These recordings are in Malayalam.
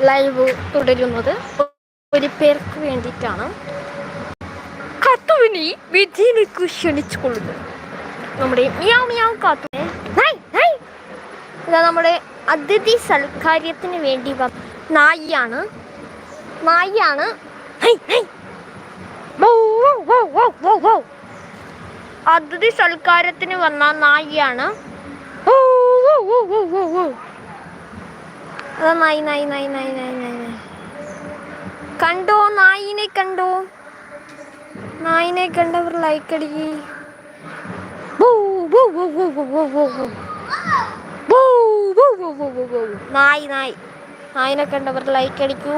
ലൈവ് തുടരുന്നത് ഒരു പേർക്ക് വേണ്ടിയിട്ടാണ്. കത്തുവിനെ വിജയിലേക്ക് ക്ഷണിച്ചു കൊള്ളുന്നു നമ്മുടെ മിയാവ് മിയാവ് കാത്തുവിനെ. ഇതാ നമ്മുടെ അതിഥി സൽക്കാര്യത്തിന് വേണ്ടി നായിയാണ്. നായിയാണ്. അതിഥി സൽക്കാരത്തിന് വന്ന നായിയാണ്. അതാ നായി നായി നായി നായി നായി നായി കണ്ടോ നായിനെ കണ്ടോ നായിനെ കണ്ടവർ ലൈക്ക് അടിക്കി നായി നായി നായിനെ കണ്ടവർ ലൈക്ക് അടിക്കൂ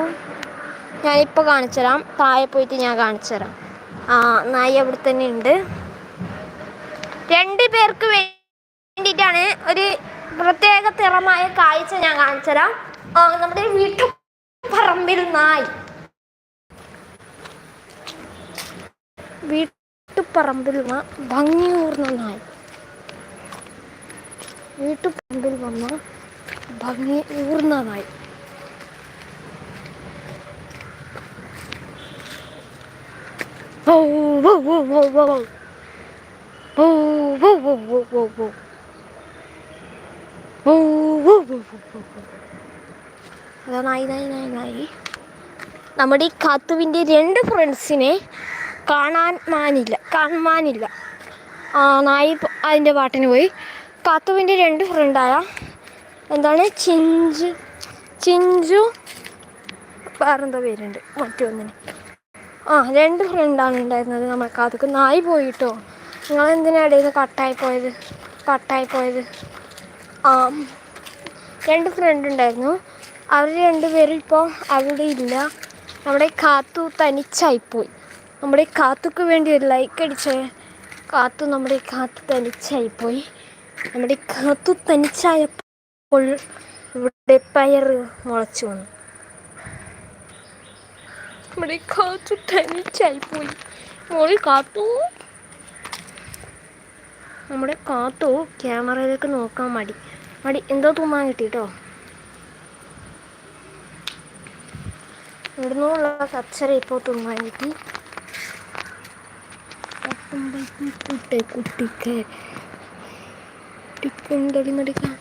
ഞാനിപ്പോൾ കാണിച്ചു തരാം താഴെ പോയിട്ട് ഞാൻ കാണിച്ചു തരാം ആ നായി അവിടെ തന്നെ ഉണ്ട് രണ്ട് പേർക്ക് വേണ്ടിയിട്ടാണ് ഒരു പ്രത്യേക തിറമായ കാഴ്ച ഞാൻ കാണിച്ചു തരാം നമ്മുടെ വീട്ടു പറമ്പിൽ നായി വീട്ടുപറമ്പിൽ ഭംഗിയൂർന്ന നായി വീട്ടുപറമ്പിൽ വന്ന ഭംഗി ഊർന്ന നായി ഓ ഓ ഓ ഓ ഓ വൗ. നമ്മുടെ ഈ കാത്തുവിന്റെ രണ്ട് ഫ്രണ്ട്സിനെ കാണാൻ മാനില്ല കാണുവാനില്ല. ആ നായി അതിന്റെ പാട്ടിന് പോയി. കാത്തുവിന്റെ രണ്ട് ഫ്രണ്ടായ എന്താണ്? ചിഞ്ചു. ചിഞ്ചു വേറെന്തോ പേരുണ്ട് മറ്റൊന്നിന് ആ രണ്ട് ഫ്രണ്ടാണ് ഉണ്ടായിരുന്നത് നമ്മുടെ കാത്തുക്ക്. നായി പോയിട്ടോ? നിങ്ങൾ എന്തിനാ ഇടയിൽ കട്ടായി പോയത്? കട്ടായി പോയത്? ആ രണ്ട് ഫ്രണ്ട് ഉണ്ടായിരുന്നു. അവർ രണ്ടുപേരും ഇപ്പോൾ അവിടെ ഇല്ല. നമ്മുടെ കാത്തു തനിച്ചായിപ്പോയി. നമ്മുടെ കാത്തുക്ക് വേണ്ടി ഒരു ലൈക്ക് അടിച്ചേ കാത്തു നമ്മുടെ കാത്തു തനിച്ചായിപ്പോയി. നമ്മുടെ കാത്തു തനിച്ചായപ്പോൾ ഇവിടെ പയർ മുളച്ചു വന്നു. നമ്മുടെ കാത്തു തനിച്ചായിപ്പോയി. മോളി കാത്തു. നമ്മുടെ കാത്തു ക്യാമറയിലേക്ക് നോക്കാൻ മടി. മടി എന്തോ തുമ്മാൻ കിട്ടിട്ടോ ഇവിടുന്നുള്ള കച്ചറ ഇപ്പോൾ തുമ്മാൻ കിട്ടി കുട്ടെ കുട്ടിക്ക് കുട്ടിക്കുണ്ടടി മടിക്കാം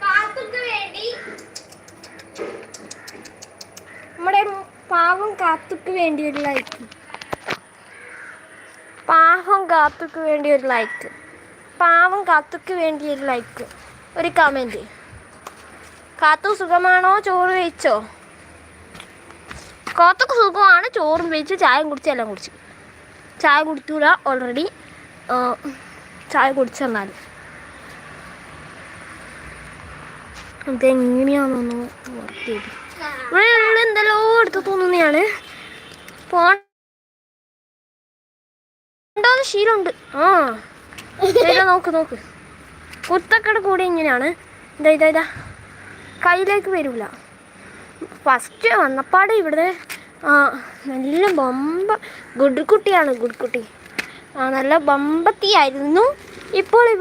കാത്തുക്ക് വേണ്ടി നമ്മുടെ പാവം കാത്തുക്ക് വേണ്ടി ഒരു ലൈക്ക് പാവം കാത്തുക്ക് വേണ്ടി ഒരു ലൈക്ക് പാവം കാത്തുക്ക് വേണ്ടി ഒരു ലൈക്ക് ഒരു കമന്റ് കാത്തു സുഖമാണോ? ചോറ് കഴിച്ചോ? കാത്തുക്ക് സുഖമാണ്. ചോറും കഴിച്ച് ചായയും കുടിച്ച് എല്ലാം കുടിച്ച്. ചായ കുടിക്കൂല ഓൾറെഡി ചായ കുടിച്ചെന്നാൽ അതെങ്ങനെയാണെന്നൊന്ന് ഇവിടെ ഞങ്ങൾ എന്തെല്ലോ എടുത്ത് തോന്നുന്നതാണ് പോണ്ടോന്ന് ശീലമുണ്ട്. ആ. ഇതാ നോക്ക് നോക്ക്. കുത്തക്കട കൂടി ഇങ്ങനെയാണ്. ഇതാ ഇതാ ഇതാ കയ്യിലേക്ക് വരില്ല ഫസ്റ്റ് വന്നപ്പാട് ഇവിടെ ആ നല്ല ബമ്പ ഗുഡ് കുട്ടിയാണ് ഗുഡ് കുട്ടി ആ നല്ല ബമ്പത്തിയായിരുന്നു ഇപ്പോൾ